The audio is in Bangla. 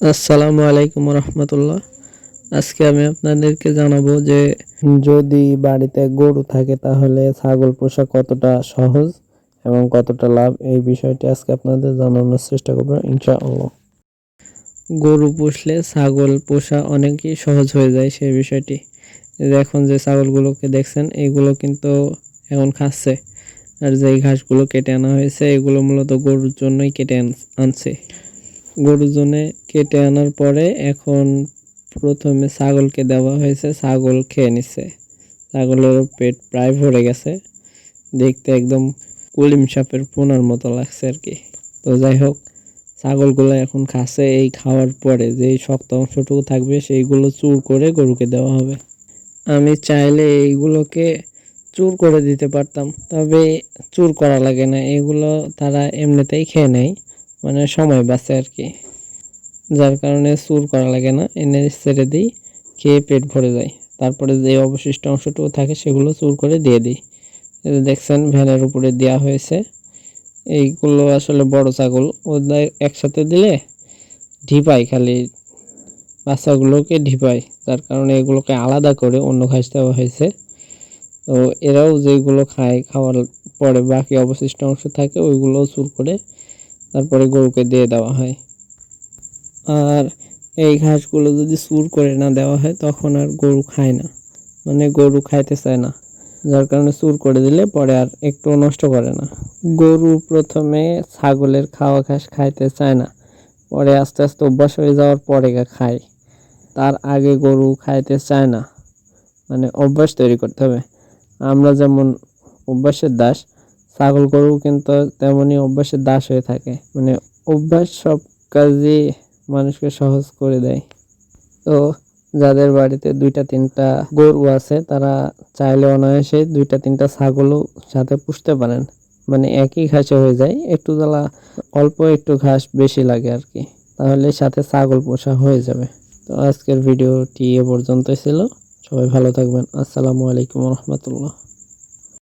আসসালামু আলাইকুম রহমতুল্লাহ। আজকে আমি আপনাদেরকে জানাব যে যদি বাড়িতে গরু থাকে তাহলে ছাগল পোষা কতটা সহজ এবং কতটা লাভ? এই বিষয়টি আজকে আপনাদের জানানোর চেষ্টা করব, ইনশাআল্লাহ। গরু পুষলে ছাগল পোষা অনেকই সহজ হয়ে যায় সেই বিষয়টি। যে এখন যে ছাগলগুলোকে দেখছেন এইগুলো কিন্তু এখন খাচ্ছে। আর যেই ঘাসগুলো কেটে আনা হয়েছে, এগুলো মূলত গরুর জন্যই কেটে আনছে। গরুর জন্য কেটে আনার পরে এখন প্রথমে ছাগলকে দেওয়া হয়েছে। ছাগল খেয়ে নিচ্ছে ছাগলের পেট প্রায় ভরে গেছে। দেখতে একদম কুলিম সাপের পোনার মতো লাগছে আর কি। তো যাই হোক, ছাগলগুলো এখন খাচ্ছে। এই খাওয়ার পরে যেই শক্ত অংশটুকু থাকবে, সেইগুলো চুর করে গরুকে দেওয়া হবে। আমি চাইলে এইগুলোকে চুর করে দিতে পারতাম, তবে চুর করা লাগে না। এগুলো তারা এমনিতেই খেয়ে নেয়। মানে সময় বাঁচে আর কি। যার কারণে চুর করা লাগে না, এনে ছেড়ে দিই, খেয়ে পেট ভরে যায়। তারপরে যে অবশিষ্ট অংশটুকু থাকে সেগুলো চুর করে দিয়ে দিই। দেখছেন, ভ্যানের উপরে দেওয়া হয়েছে। এইগুলো আসলে বড় ছাগল। ওদের একসাথে দিলে ঢিপাই খালি। বাচ্চাগুলোকে ঢিপাই যার কারণে এগুলোকে আলাদা করে অন্য ঘাস দেওয়া হয়েছে। তো এরাও যেগুলো খায়, খাওয়ার পরে বাকি অবশিষ্ট অংশ থাকে ওইগুলোও চুর করে তারপরে গরুকে দিয়ে দেওয়া হয়। আর এই ঘাসগুলো যদি চুর করে না দেওয়া হয়, তখন আর গরু খায় না। মানে গরু খাইতে চায় না। যার কারণে চুর করে দিলে পরে আর একটু নষ্ট করে না। গরু প্রথমে ছাগলের খাওয়া ঘাস খাইতে চায় না। পরে আস্তে আস্তে অভ্যাস হয়ে যাওয়ার পরে খায়। তার আগে গরু খাইতে চায় না। মানে অভ্যাস তৈরি করতে হবে। আমরা যেমন অভ্যাসের দাস ছাগল গরু কিন্তু তেমনই অভ্যাসের দাস হয়ে থাকে। মানে অভ্যাস সব কাজই মানুষকে সহজ করে দেয়। তো যাদের বাড়িতে দুইটা, তিনটা গরু আছে, তারা চাইলে অনায়াসে দুইটা, তিনটা ছাগলও সাথে পুষতে পারেন। মানে একই ঘাসে হয়ে যায়, একটু জ্বালা, অল্প একটু ঘাস বেশি লাগে আর কি। তাহলে সাথে ছাগল পোষা হয়ে যাবে। তো আজকের ভিডিওটি এ পর্যন্তই ছিল। সবাই ভালো থাকবেন। আসসালামু আলাইকুম রহমতুল্লাহ।